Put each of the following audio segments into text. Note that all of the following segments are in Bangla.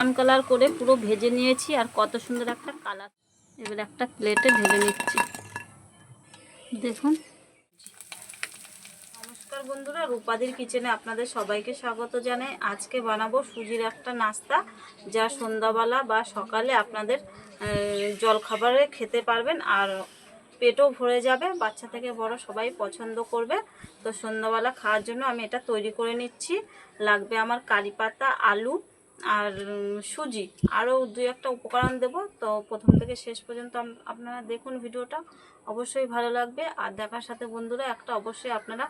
কালার করে পুরো ভেজে নিয়েছি আর কত সুন্দর একটা কালার। এবার একটা প্লেটে ভেজে নিচ্ছি। দেখুন। নমস্কার বন্ধুরা, রূপাদির কিচেনে আপনাদের সবাইকে স্বাগত জানাই। আজকে বানাবো সুজির একটা নাস্তা, যা সন্ধ্যাবেলা বা সকালে আপনাদের জলখাবারে খেতে পারবেন আর পেটও ভরে যাবে। বাচ্চা থেকে বড় সবাই পছন্দ করবে। তো সন্ধ্যাবেলা খাওয়ার জন্য আমি এটা তৈরি করে নিচ্ছি। লাগবে আমার কারি পাতা, আলু আর সুজি। আরও দুই একটা উপকরণ দেব। তো প্রথম থেকে শেষ পর্যন্ত আপনারা দেখুন ভিডিওটা। অবশ্যই ভালো লাগবে। আর দেখার সাথে বন্ধুরা, একটা অবশ্যই আপনারা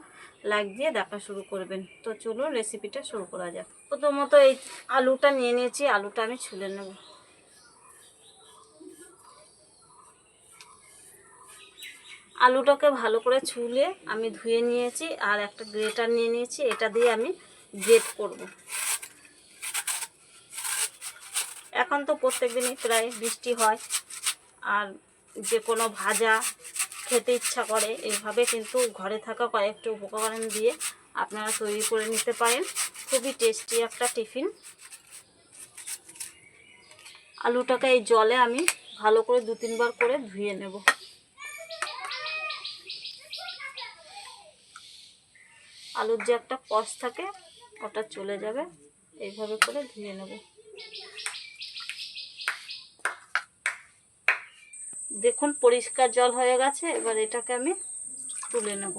লাইক দিয়ে দেখা শুরু করবেন। তো চলুন রেসিপিটা শুরু করা যাক। প্রথমত এই আলুটা নিয়ে নিয়েছি। আলুটা আমি ছুলে নেব। আলুটাকে ভালো করে ছুলে আমি ধুয়ে নিয়েছি। আর একটা গ্রেটার নিয়ে নিয়েছি। এটা দিয়ে আমি গ্রেট করব। এখন তো প্রত্যেক দিনই প্রায় বৃষ্টি হয়। আর যে কোনো ভাজা খেতে ইচ্ছা করে, এইভাবে কিন্তু ঘরে থাকা কয়েকটা উপকরণ দিয়ে আপনারা তৈরি করে নিতে পারেন। খুবই টেস্টি একটা টিফিন। আলুটাকে এই জলে আমি ভালো করে দু তিনবার করে ধুয়ে নেব। আলুর যে একটা কষ থাকে, ওটা চলে যাবে। এইভাবে করে ধুয়ে নেব। দেখুন, পরিষ্কার জল হয়ে গেছে, এবার এটাকে আমি তুলে নেব।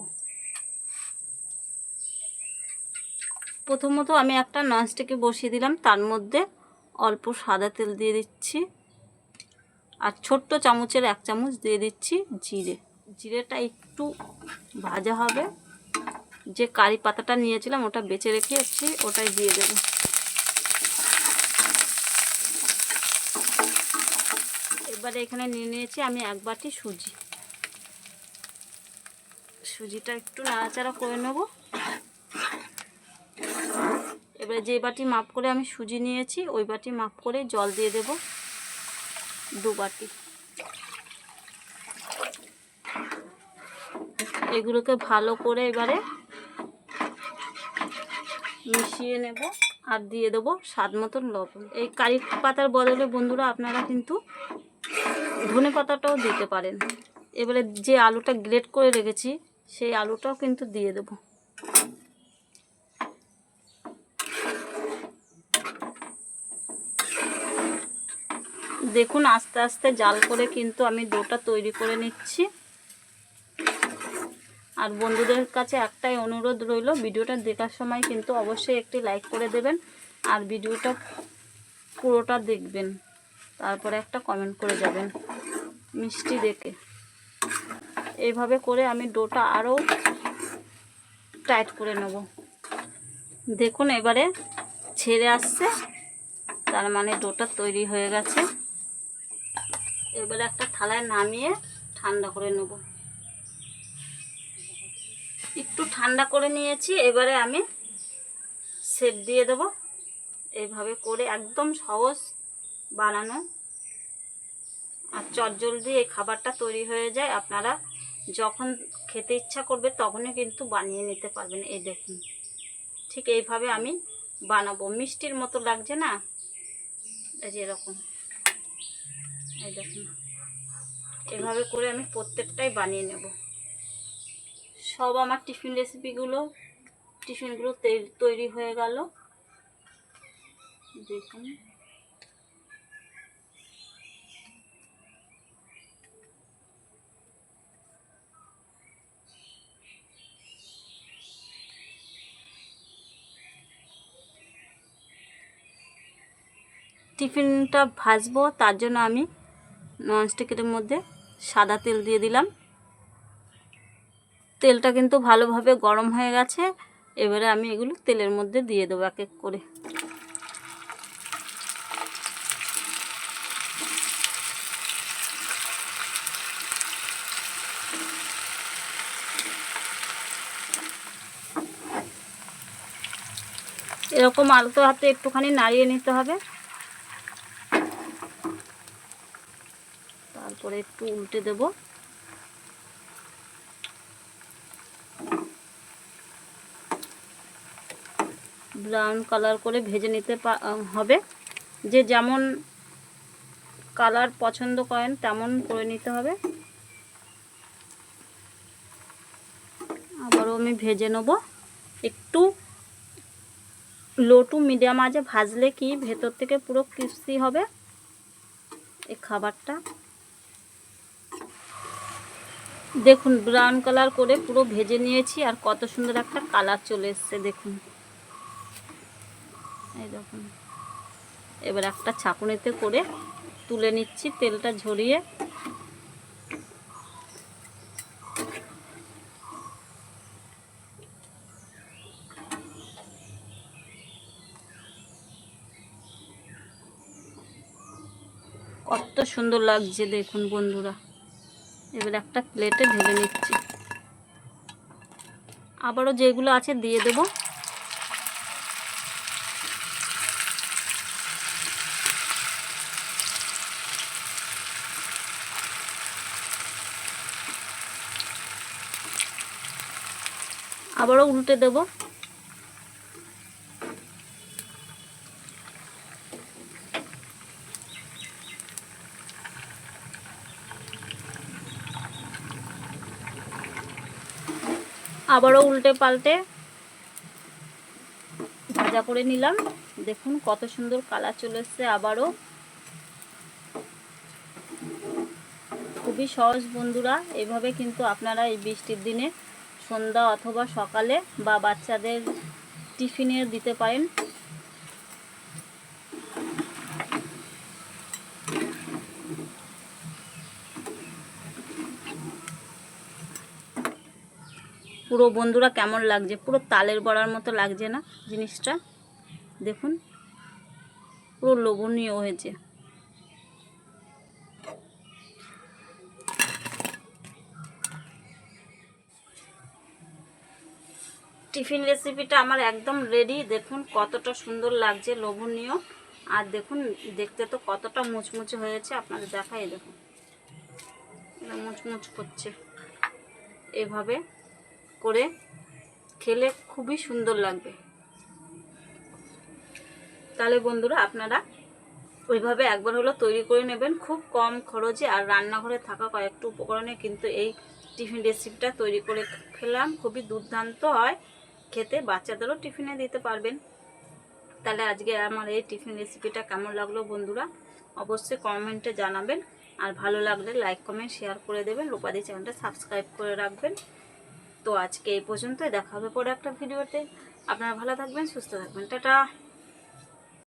প্রথমত আমি একটা ননস্টিকে বসিয়ে দিলাম, তার মধ্যে অল্প সাদা তেল দিয়ে দিচ্ছি, আর ছোট্ট চামচের এক চামচ দিয়ে দিচ্ছি জিরে। জিরেটা একটু ভাজা হবে। যে কারি পাতাটা নিয়েছিলাম, ওটা বেছে রেখেছি, ওটাই দিয়ে দেবো। এবারে এখানে নিয়ে নিয়েছি, আমি এক বাটি সুজি। সুজিটা একটু নাড়াচাড়া করে নেব। এবারে যে বাটি মাপ করে আমি সুজি নিয়েছি, ওই বাটি মাপ করে জল দিয়ে দেব দু বাটি। এগুলোকে ভালো করে এবারে মিশিয়ে নেব আর দিয়ে দেবো স্বাদ মতন লবণ। এই কারি পাতার বদলে বন্ধুরা আপনারা কিন্তু ধনে পাতাটাও দিতে পারেন। এবারে যে আলুটা গ্রেট করে রেখেছি, সেই আলুটাও কিন্তু দিয়ে দেব। দেখুন, আস্তে আস্তে জাল করে কিন্তু আমি ডোটা তৈরি করে নিচ্ছি। আর বন্ধুদের কাছে একটাই অনুরোধ রইল, ভিডিওটা দেখার সময় কিন্তু অবশ্যই একটি লাইক করে দেবেন, আর ভিডিওটা পুরোটা দেখবেন। তারপরে একটা কমেন্ট করে যাবেন। মিষ্টি দেখে। এইভাবে করে আমি ডোটা আরও টাইট করে নেব। দেখুন এবারে ছেড়ে আসছে, তার মানে ডোটা তৈরি হয়ে গেছে। এবারে একটা থালায় নামিয়ে ঠান্ডা করে নেব। একটু ঠান্ডা করে নিয়েছি, এবারে আমি সেপ দিয়ে দেব। এইভাবে করে একদম সহজ বানানো। আর চটজলদি এই খাবারটা তৈরি হয়ে যায়, আপনারা যখন খেতে ইচ্ছা করবে তখনই কিন্তু বানিয়ে নিতে পারবেন, এই দেখুন। ঠিক এইভাবে আমি বানাবো। মিষ্টির মতো লাগছে না? এই যে এরকম। এই দেখুন। এভাবে করে আমি প্রত্যেকটাই বানিয়ে নেব। সব আমার টিফিন রেসিপিগুলো, টিফিনগুলো তৈরি হয়ে গেল। দেখুন। টিফিনটা ভাজবো, তার জন্য আমি ননস্টিকের মধ্যে সাদা তেল দিয়ে দিলাম। তেলটা কিন্তু ভালোভাবে গরম হয়ে গেছে, এবারে আমি এগুলো তেলের মধ্যে দিয়ে দেবো এক এক করে। এরকম আলতো হাতে একটুখানি নাড়িয়ে নিতে হবে। তারপরে একটু উল্টে দেব। ব্রাউন কালার করে ভেজে নিতে হবে। যে যেমন কালার পছন্দ করেন তেমন করে নিতে হবে। আবারও আমি ভেজে নেব। একটু লো টু মিডিয়াম আজে ভাজলে কি ভেতর থেকে পুরো ক্রিস্পি হবে? এই খাবারটা। দেখুন ব্রাউন কালার করে পুরো ভেজে নিয়েছি আর কত সুন্দর একটা কালার চলে এসছে, দেখুন। এই দেখুন। এবার একটা ছাঁকুনিতে করে তুলে নিচ্ছি, তেলটা ঝরিয়ে। কত সুন্দর লাগছে, দেখুন বন্ধুরা। এবার একটা প্লেটে ঢেলে নিচ্ছি। আবারও যেগুলো আছে দিয়ে দেব। আবারও উল্টে দেব। আবারও উল্টে পাল্টে ভাজা করে নিলাম। দেখুন কত সুন্দর কালার চলে এসছে আবারও। খুবই সহজ বন্ধুরা, এভাবে কিন্তু আপনারা এই বৃষ্টির দিনে সন্ধ্যা অথবা সকালে বা বাচ্চাদের টিফিনে দিতে পারেন। পুরো বন্ধুরা কেমন লাগছে? পুরো তালের বড়ার মতো লাগছে না জিনিসটা? দেখুন, পুরো লোভনীয় হয়েছে। টিফিন রেসিপিটা আমার একদম রেডি দেখুন, কতটা সুন্দর লাগছে, লোভনীয়। আর দেখুন, দেখতে তো কতটা মুচমুচে হয়েছে। আপনাদের দেখাই, দেখুন। মুচমুচ করছে। এভাবে করে খেলে খুবই সুন্দর লাগবে। তাহলে বন্ধুরা আপনারা ওইভাবে একবার হলো তৈরি করে নেবেন খুব কম খরচে আর রান্নাঘরে থাকা কয়েকটা উপকরণে কিন্তু এই টিফিন রেসিপিটা তৈরি করে খেলাম। খুবই দুর্দান্ত হয়। খেতে বাচ্চাদেরও টিফিনে দিতে পারবেন। তাহলে আজকে আমার এই টিফিন রেসিপিটা কেমন লাগল বন্ধুরা? অবশ্যই কমেন্টে জানাবেন। আর ভালো লাগলে লাইক কমেন্ট শেয়ার করে দেবেন। রূপাদি চ্যানেলটা সাবস্ক্রাইব করে রাখবেন। তো আজকে এই পর্যন্তই। দেখা হবে পরে একটা ভিডিওতে। আপনারা ভালো থাকবেন, সুস্থ থাকবেন। টাটা।